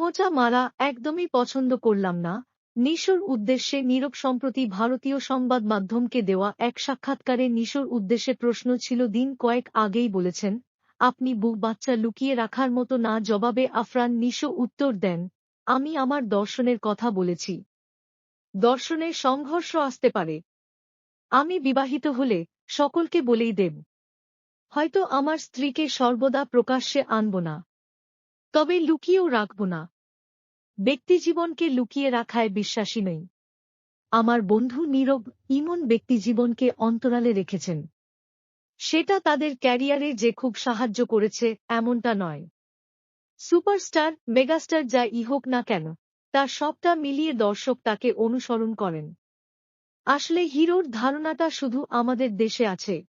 খোঁচা মারা একদমই পছন্দ করলাম না। নিশোর উদ্দেশ্যে নীরব সম্প্রতি ভারতীয় সংবাদ মাধ্যমকে দেওয়া এক সাক্ষাৎকারে নিশোর উদ্দেশ্যে প্রশ্ন ছিল দিন কয়েক আগেই বলেছেন, আপনি বুক বাচ্চা লুকিয়ে রাখার মতো না জবাবে আফরান নিশো উত্তর দেন, আমি আমার দর্শনের কথা বলেছি। দর্শনে সংঘর্ষ আসতে পারে। আমি বিবাহিত হলে সকলকে বলেই দেব। হয়তো আমার স্ত্রীকে সর্বদা প্রকাশ্যে আনব না। তবে লুকিয়েও রাখব না। ব্যক্তিজীবনকে লুকিয়ে রাখায় বিশ্বাসী নই। আমার বন্ধু নীরব ইমন ব্যক্তিজীবনকে অন্তরালে রেখেছেন। সেটা তাদের ক্যারিয়ারে যে খুব সাহায্য করেছে, এমনটা নয়। সুপারস্টার, মেগাস্টার যা ই হোক না কেন, তার সবটা মিলিয়ে দর্শক তাকে অনুসরণ করেন। আসলে হিরোর ধারণাটা শুধু আমাদের দেশে আছে।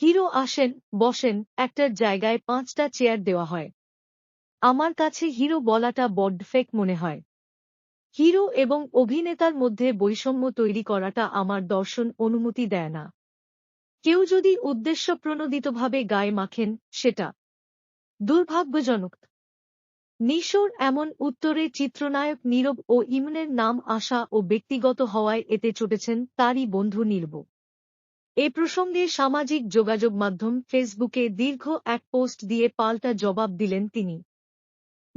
হিরো আসেন, বসেন একটার জায়গায় পাঁচটা চেয়ার দেওয়া হয়। আমার কাছে হিরো বলাটা বড্ড ফেক মনে হয়। হিরো এবং অভিনেতার মধ্যে বৈষম্য তৈরি করাটা আমার দর্শন অনুমতি দেয় না। কেউ যদি উদ্দেশ্যপ্রণোদিতভাবে গায়ে মাখেন, সেটা দুর্ভাগ্যজনক। নিশোর এমন উত্তরে চিত্রনায়ক নীরব ও ইমনের নাম আসা ও ব্যক্তিগত হওয়ায় এতে চটেছেন তারই বন্ধু নীরব। এ প্রসঙ্গে সামাজিক যোগাযোগ মাধ্যম ফেসবুকে দীর্ঘ এক পোস্ট দিয়ে পাল্টা জবাব দিলেন তিনি।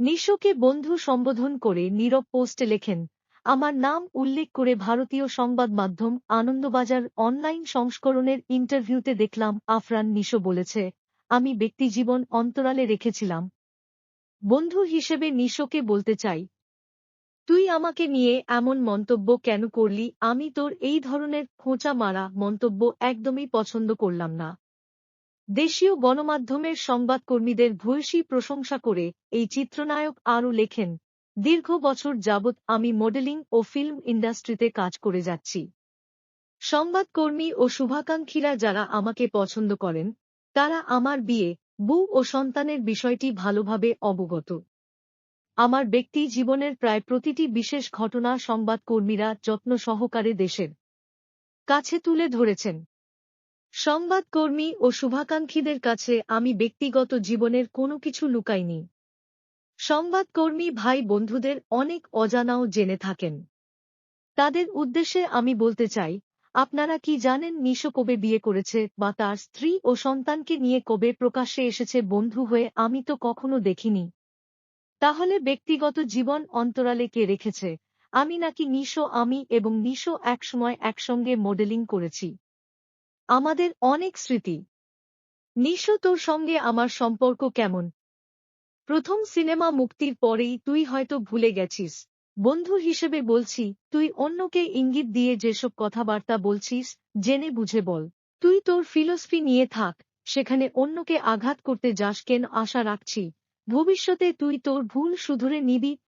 নিশোকে বন্ধু সম্বোধন করে নীরব পোস্টে লেখেন, আমার নাম উল্লেখ করে ভারতীয় সংবাদ মাধ্যম আনন্দবাজার অনলাইন সংস্করণের ইন্টারভিউতে দেখলাম, আফরান নিশো বলেছে, আমি ব্যক্তিজীবন অন্তরালে রেখেছিলাম। বন্ধু হিসেবে নিশোকে বলতে চাই, তুই আমাকে নিয়ে এমন মন্তব্য কেন করলি? আমি তোর এই ধরনের খোঁচা মারা মন্তব্য একদমই পছন্দ করলাম না। দেশীয় গণমাধ্যমের সংবাদকর্মীদের ভূয়সী প্রশংসা করে এই চিত্রনায়ক আরও লেখেন, দীর্ঘ বছর যাবৎ আমি মডেলিং ও ফিল্ম ইন্ডাস্ট্রিতে কাজ করে যাচ্ছি। সংবাদকর্মী ও শুভাকাঙ্ক্ষীরা যারা আমাকে পছন্দ করেন, তারা আমার বিয়ে, বউ ও সন্তানের বিষয়টি ভালোভাবে অবগত। আমার ব্যক্তি জীবনের প্রায় প্রতিটি বিশেষ ঘটনা সংবাদকর্মীরা যত্ন সহকারে দেশের কাছে তুলে ধরেছেন। সংবাদকর্মী ও শুভাকাঙ্ক্ষীদের কাছে আমি ব্যক্তিগত জীবনের কোনো কিছু লুকাইনি। সংবাদকর্মী ভাই বন্ধুদের অনেক অজানাও জেনে থাকেন। তাদের উদ্দেশ্যে আমি বলতে চাই, আপনারা কি জানেন নিশো কবে বিয়ে করেছে বা তার স্ত্রী ও সন্তানকে নিয়ে কবে প্রকাশ্যে এসেছে বন্ধু হয়ে আমি তো কখনো দেখিনি। তাহলে ব্যক্তিগত জীবন অন্তরালে কে রেখেছে? আমি নাকি নিশো, আমি এবং নিশো একসময় একসঙ্গে মডেলিং করেছি। আমাদের অনেক স্মৃতি। নিশো, তোর সঙ্গে আমার সম্পর্ক কেমন? প্রথম সিনেমা মুক্তির পরেই তুই হয়তো ভুলে গেছিস। বন্ধু হিসেবে বলছি, তুই অন্যকে ইঙ্গিত দিয়ে যেসব কথাবার্তা বলছিস, জেনে বুঝে বল। তুই তোর ফিলসফি নিয়ে থাক, সেখানে অন্যকে আঘাত করতে যাস কেন আশা রাখছি। ভবিষ্যতে তুই তোর ভুল শুধরে নিবি